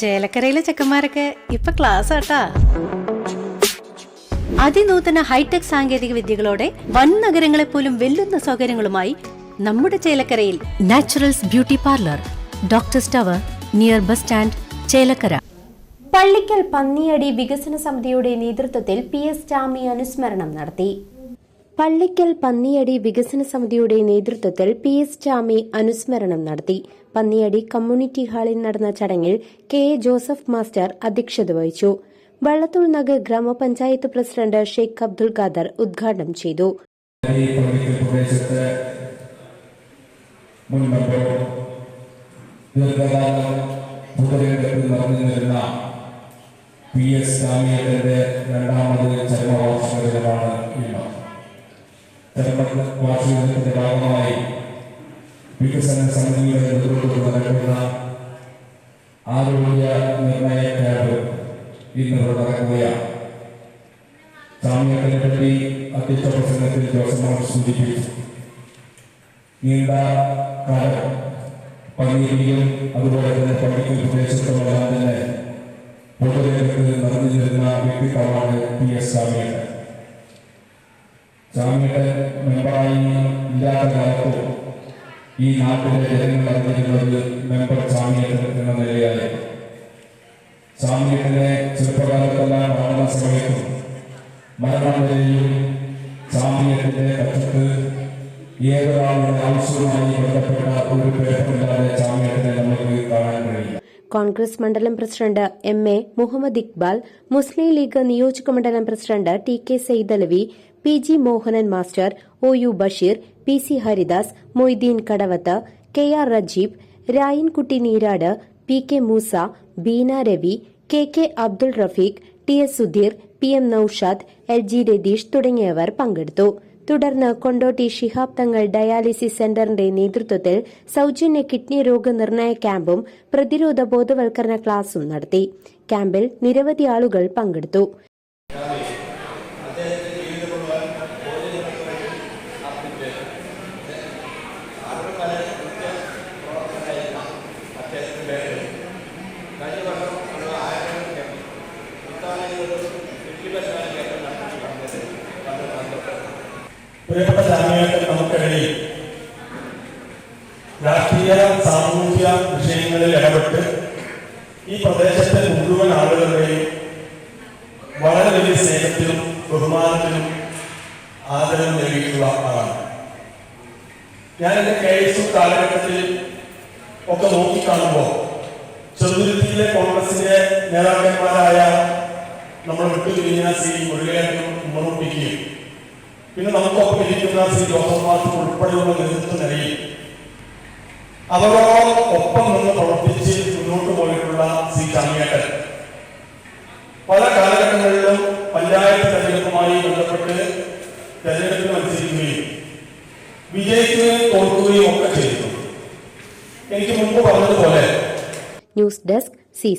ചേലക്കരയിലെ ചെക്കന്മാരൊക്കെ ഇപ്പൊ ക്ലാസ് ആട്ടാ. അതിനൂതന ഹൈടെക് സാങ്കേതിക വിദ്യകളോടെ വൻ നഗരങ്ങളെ പോലും വെല്ലുന്ന സൗകര്യങ്ങളുമായി നമ്മുടെ ചേലക്കരയിൽ naturals beauty parlour doctor tower near bus stand Chelakkara. Pallikkal Panniyadi വികസന സമിതിയുടെ നേതൃത്വത്തിൽ പി എസ് ചാമി അനുസ്മരണം നടത്തി. പള്ളിക്കൽ പന്നിയടി വികസന സമിതിയുടെ നേതൃത്വത്തിൽ പി എസ് ചാമി അനുസ്മരണം നടത്തി. പന്നിയടി കമ്മ്യൂണിറ്റി ഹാളിൽ നടന്ന ചടങ്ങിൽ കെ ജോസഫ് മാസ്റ്റർ അധ്യക്ഷത വഹിച്ചു. വള്ളത്തോൾ നഗർ ഗ്രാമപഞ്ചായത്ത് പ്രസിഡന്റ് ഷെയ്ഖ് അബ്ദുൽ ഖാദർ ഉദ്ഘാടനം ചെയ്തു. രണ്ടാമത് ഇന്ന്. ചരമവാർഷികത്തിന്റെ ഭാഗമായി വികസന സമിതിയുടെ നേതൃത്വത്തിൽ നടക്കുന്ന ആരോഗ്യ നിർണയ ക്യാമ്പ് ഇന്ന് ഇവിടെ നടക്കുകയാണ്. സാമ്യത്തിനെ പറ്റി അധ്യക്ഷ പ്രസംഗത്തിൽ ജോസഫ് സൂചിപ്പിച്ചു. നീണ്ട കാലം പള്ളിയിലും അതുപോലെ തന്നെ പള്ളിക്കൽ പ്രദേശത്തുമെല്ലാം തന്നെ പൊതുരംഗത്ത് നിറഞ്ഞിരുന്ന വ്യക്തിത്വമാണ് പി എസ് സ്വാമിയുടെ സ്വാമിയുടെ മെമ്പറായി ഇല്ലാത്ത ഈ നാട്ടിലെ ജനങ്ങൾ അറിഞ്ഞിരുന്നത് മെമ്പർ സ്വാമിയുടെ എന്ന നിലയായിരുന്നു സ്വാമിയുടെ ചെറുപ്പകാലത്തെല്ലാം മരണ സമയത്തും മരണം വരെയും സാമൂഹ്യത്തിന്റെ പക്ഷത്ത് ഏതൊരാളുടെ ആവശ്യവുമായി ബന്ധപ്പെട്ട ഒരു പേപ്പറില്ലാതെ സാമൂഹ്യത്തിനെ നമുക്ക് കാണാൻ കഴിയില്ല കോൺഗ്രസ് മണ്ഡലം president M A Muhammad Iqbal Muslim League നിയോജക മണ്ഡലം president T K Saidalavi P G Mohanan master O U Basheer P C Haridas Moideen Kadavath K R Rajeeb Rayankutty Neerad P K Moosa Beena Ravi K K Abdul Rafeeq T S Sudheer P M Noushad L G Ratheesh തുടങ്ങിയവർ പങ്കെടുത്തു. തുടർന്ന് Kondotty Shihab Thangal dialysis സെന്ററിന്റെ നേതൃത്വത്തിൽ സൌജന്യ kidney രോഗനിർണയ ക്യാമ്പും പ്രതിരോധ ബോധവൽക്കരണ ക്ലാസും നടത്തി. ക്യാമ്പിൽ നിരവധി ആളുകൾ പങ്കെടുത്തു. നമുക്കിടയിൽ രാഷ്ട്രീയ സാമൂഹ്യ വിഷയങ്ങളിൽ ഇടപെട്ട് ഈ പ്രദേശത്തെ മുഴുവൻ ആളുകളുടെയും വളരെ വലിയ സ്നേഹത്തിലും ബഹുമാനത്തിലും ആദരവും നൽകിയിട്ടുള്ള ആളാണ്. ഞാൻ എന്റെ കെ എസ് യു കാലഘട്ടത്തിൽ ഒക്കെ നോക്കിക്കാണുമ്പോൾ ചെറുതുരുത്തിയിലെ കോൺഗ്രസിന്റെ നേതാക്കന്മാരായ നമ്മൾ വിട്ടുപിരിഞ്ഞ ശ്രീ മുരളീധരനും ഉമ്മറുപ്പിക്കുകയും പിന്നെ നമുക്കൊപ്പം ഇരിക്കുന്ന ശ്രീ ജോസഫ് മാർക്ക് ഉൾപ്പെടെയുള്ള നേതൃത്വ നിലയിൽ അവരോട് ഒപ്പം നിന്ന് പ്രവർത്തിച്ച് മുന്നോട്ട് പോയിട്ടുള്ള സി ചാമിയേട്ടൻ. പല കാലഘട്ടങ്ങളിലും പഞ്ചായത്ത് തെരഞ്ഞെടുപ്പുമായി ബന്ധപ്പെട്ട് വിജയിക്കുകയും തോൽക്കുകയും ഒക്കെ ചെയ്യുന്നു എനിക്ക് മുമ്പ് പറഞ്ഞതുപോലെ ന്യൂസ് ഡെസ്ക് സി